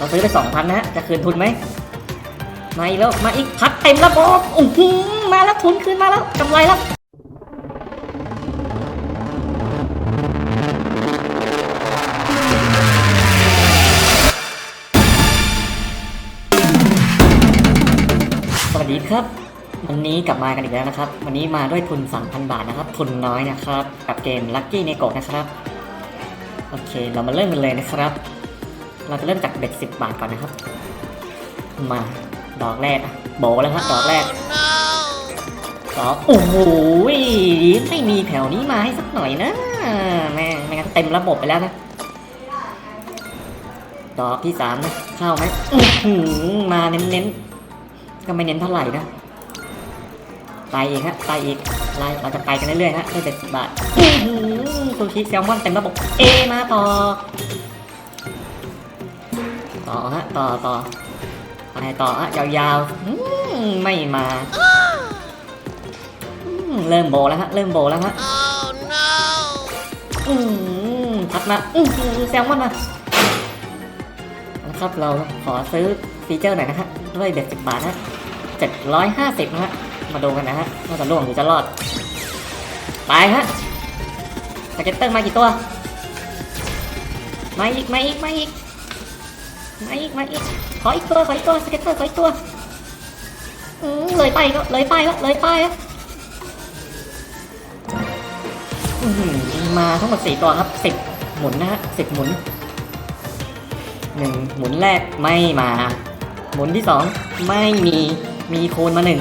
เราซื้อไปสองพันนะฮะ จะคืนทุนไหมมาอีกแล้วมาอีกพัดเต็มระบบอื้อหือมาแล้วทุนคืนมาแล้วกำไรแล้วสวัสดีครับ วันนี้กลับมากันอีกแล้วนะครับ วันนี้มาด้วยทุน 3,000 บาทนะครับ ทุนน้อยนะครับ กับเกม Lucky n e g o นะครับ โอเค เรามาเริ่มกันเลยนะครับ เราจะเริ่มจากเบ็ด10บาทก่อนนะครับ มาดอกแรกอะโบแล้วครับดอกแรกดอกโอ้โหไม่มีแถวนี้มาให้สักหน่อยนะแม่งไม่งั้นเต็มระบบไปแล้วนะดอกที่สามนะเข้าไหมอื้อหือมาเน้นๆก็ไม่เน้นเท่าไหร่นะไปอีกฮะไปอีกไล่เราจะไปกันเรื่อยๆฮะด้วยเจ็ดสิบบาทอื้อหือซูชิแซลมอนเต็มระบบเอมาต่อ ต่อฮะต่อต่อไปต่อฮะยาวๆอื้อไม่มาอื้อเริ่มโบแล้วฮะเริ่มโบแล้วฮะ Oh no! อืมถัดมาอืมแซลมอนมานะครับเราขอซื้อฟีเจอร์หน่อยนะฮะด้วยเด็ดสิบบาทนะเจ็ดร้อยห้าสิบนะฮะมาดูกันนะฮะว่าจะล่วงหรือจะรอด ไปฮะสเก็ตเตอร์มากี่ตัวมาอีกมาอีกมาอีก มาอีกมาอีกขออีกตัวขออีกตัวสเก็ตเตอร์ขออีกตัวอืมเลยไปก็เลยไปก็เลยไปก็อื้อหือมาทั้งหมดสี่ตัวครับสิบหมุนนะฮะสิบหมุนหนึ่งหมุนแรกไม่มา หมุนที่สองไม่มีมีคูณมาหนึ่ง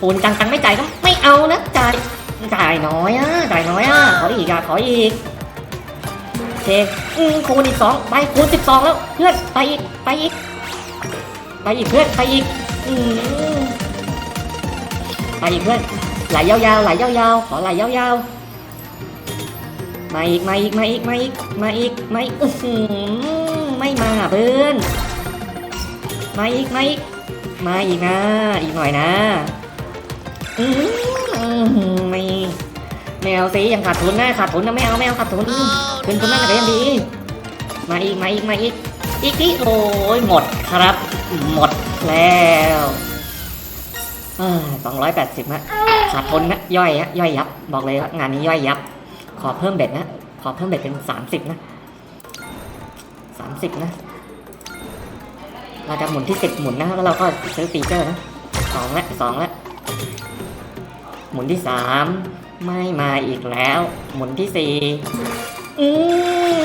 คูณจังตังไม่จ่ายก็ไม่เอานะจ่ายจ่ายน้อยอะจ่ายน้อยอะขออีกอะขออีก เคอืมคูณอีกสองไปคูณสิบสองแล้ว เพื่อนไปอีกไปอีก ไปอีกเพื่อนไปอีกอืมไปอีกเพื่อนไหลยาวๆไหลยาวๆขอไหลยาวๆมาอีกมาอีกมาอีกมาอีกมาอีกมาอีกอื้อหือไม่มาเพื่อนมาอีกมาอีกมาอีกนะอีกหน่อยนะอื้อหือไม่ ไม่เอาสิยังขาดทุนนะขาดทุนนะไม่เอาไม่เอาขาดทุนคืนทุนนั่นก็ยังดี มาอีกมาอีกมาอีกอีกทีโอ้ยหมดครับ หมดแล้วสองร้อยแปดสิบฮะขาดทุนนะย่อยฮะย่อยยับ บอกเลยว่างานนี้ย่อยยับ ขอเพิ่มเบ็ดนะ ขอเพิ่มเบ็ดเป็นสามสิบนะสามสิบนะ เราจะหมุนที่สิบหมุนนะแล้วเราก็ซื้อฟีเจอร์นะสองละสองละ หมุนที่สามไม่มาอีกแล้ว หมุนที่สี่อื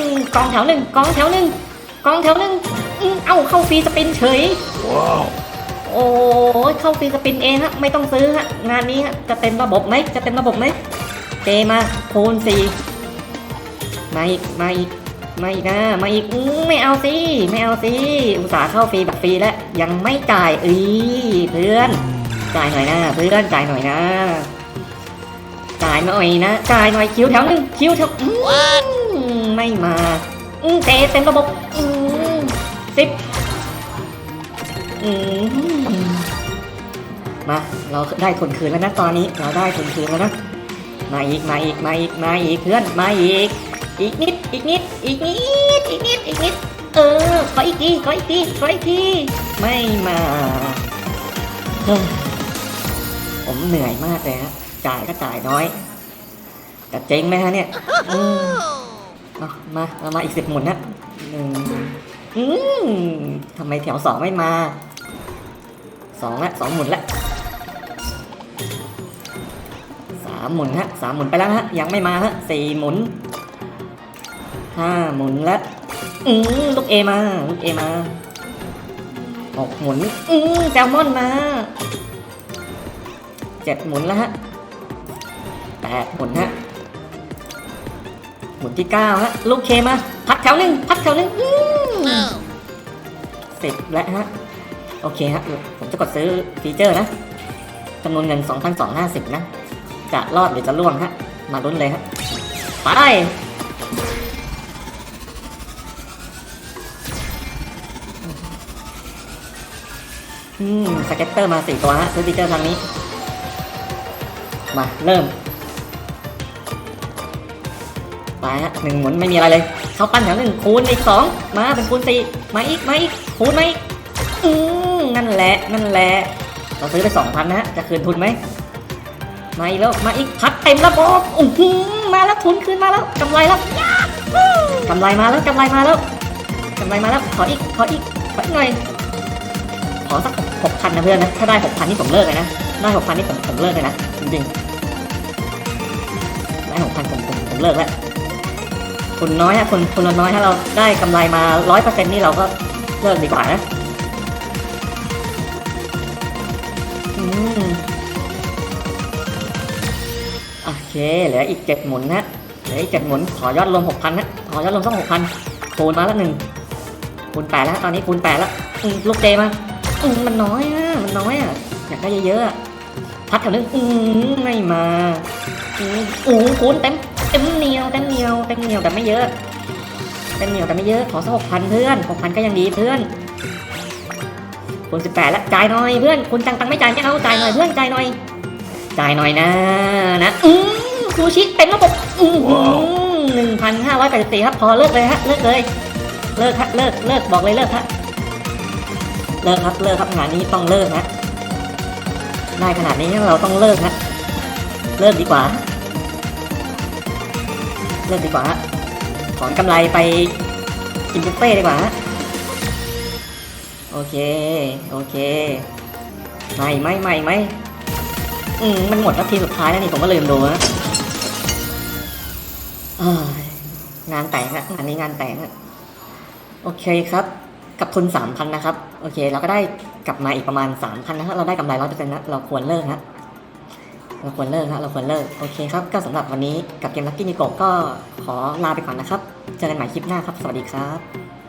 มกองแถวหนึ่งกองแถวหนึ่งกองแถวหนึ่งอืมเอ้าเข้าฟรีสปินเฉย Wow! โอ้ยเข้าฟรีสปินเองฮะไม่ต้องซื้อฮะงานนี้ฮะจะเต็มระบบไหมจะเต็มระบบไหมเจมาคูณสี่มาอีกมาอีกมาอีกนะมาอีกอื้อไม่เอาสิไม่เอาสิอุตส่าห์เข้าฟรีแบบฟรีแล้วยังไม่จ่ายอีเพื่อน จ่ายหน่อยนะเพื่อนจ่ายหน่อยนะ จ่ายหน่อยนะจ่ายหน่อยคิวแถวหนึ่งคิวแถวอื้อไม่มาอื้อเจเต็มระบบอื้อสิบอืมมาเราได้ทุนคืนแล้วนะตอนนี้เราได้ทุนคืนแล้วนะมาอีกมาอีกมาอีกมาอีกเพื่อนมาอีก อีกนิดอีกนิดอีกนิดอีกนิดอีกนิดเออขออีกทีขออีกทีขออีกทีไม่มาเฮ้ยผมเหนื่อยมากเลยฮะ จ่ายก็จ่ายน้อย แต่เจ๊งไหมฮะเนี่ยอืมเอามาเรามาอีกสิบหมุนนะหนึ่งอืมทำไมแถวสองไม่มาสองละสองหมุนละสามหมุนฮะสามหมุนไปแล้วฮะยังไม่มาฮะสี่หมุนห้าหมุนละอืมลูกเอมาลูกเอมาหกหมุนอืมแซลมอนมาเจ็ดหมุนแล้วฮะ แปดหมุนฮะหมุนที่เก้าฮะลูกเคมา พัดแถวหนึ่งพัดแถวหนึ่งอืมสิบแล้วฮะโอเคฮะผมจะกดซื้อฟีเจอร์นะจำนวนเงิน 2,250 นะ จะรอดหรือจะล่วงฮะ มาลุ้นเลยฮะไปอืมสเก็ตเตอร์มาสี่ตัวฮะซื้อฟีเจอร์ทางนี้ มา เริ่ม ไปฮะหนึ่งหมุนไม่มีอะไรเลย เข้าปั้นแถวหนึ่งคูณอีกสองมาเป็นคูณสี่มาอีกมาอีกคูณมาอีกอืมนั่นแหละนั่นแหละเราซื้อไปสองพันนะฮะจะคืนทุนไหมมาอีกแล้วมาอีกพัดเต็มแล้วบอสโอ้โหมาแล้วทุนคืนมาแล้วกำไรแล้วกำไรมาแล้วกำไรมาแล้วกำไรมาแล้วขออีกขออีกขออีกหน่อยขอสักหกพันนะเพื่อนนะถ้าได้หกพันนี่ผมเลิกเลยนะได้หกพันนี่ผมผมเลิกเลยนะจริงๆได้หกพันผมผมผมเลิกแล้ว คุณน้อยฮะคุณคุณน้อยถ้าเราได้กำไรมาร้อยเปอร์เซ็นต์นี่เราก็เลิกดีกว่านะอืมโอเค เหลืออีกเจ็ดหมุนนะเหลืออีกเจ็ดหมุน ขอยอดรวมหกพันนะ ขอยอดรวมสักหกพันคูณมาแล้วหนึ่งคูณแปดแล้ว ตอนนี้คูณแปดแล้วอืมลูกเจมาอืมมันน้อยอะ มันน้อยอะ อยากได้เยอะๆพัดแถวนึงอืมไม่มาอืมโอ้โคูณเต็ม เต็มเหนียวเต็มเหนียวเต็มเหนียวแต่ไม่เยอะเต็มเหนียวแต่ไม่เยอะขอสักหกพันเพื่อนหกพันก็ยังดีเพื่อนคุณสิบแปดแล้วจ่ายหน่อยเพื่อนคุณจังตังไม่จ่ายไม่เอาจ่ายหน่อยเพื่อนจ่ายหน่อยจ่ายหน่อยนะนะอืมซูชิเต็มระบบอืมหนึ่งพันห้าร้อยแปดสิบสี่ครับพอเลิกเลยฮะเลิกเลย เลิกฮะเลิกเลิกบอกเลยเลิกฮะเลิกครับเลิกครับงานนี้ต้องเลิกฮะได้ขนาดนี้เราต้องเลิกฮะเลิกดีกว่า เลิกดีกว่าถอนกำไรไปกินบุฟเฟ่ดีกว่าโอเค โอเค ไม่ไม่ไม่ไม่อืมมันหมดแล้วทีสุดท้ายแล้วนี่ผมก็ลืมดูฮะงานแต่งอะงานนี้งานแต่งอะโอเคครับ กับทุนสามพันนะครับ โอเค เราก็ได้กลับมาอีกประมาณสามพันนะฮะเราได้กำไรร้อยเปอร์เซ็นต์นะเราควรเลิกฮะ เราควรเลิกฮะเราควรเลิกโอเคครับก็สำหรับวันนี้กับเกมลักกี้นิโกก็ขอลาไปก่อนนะครับ เจอกันใหม่คลิปหน้าครับ สวัสดีครับ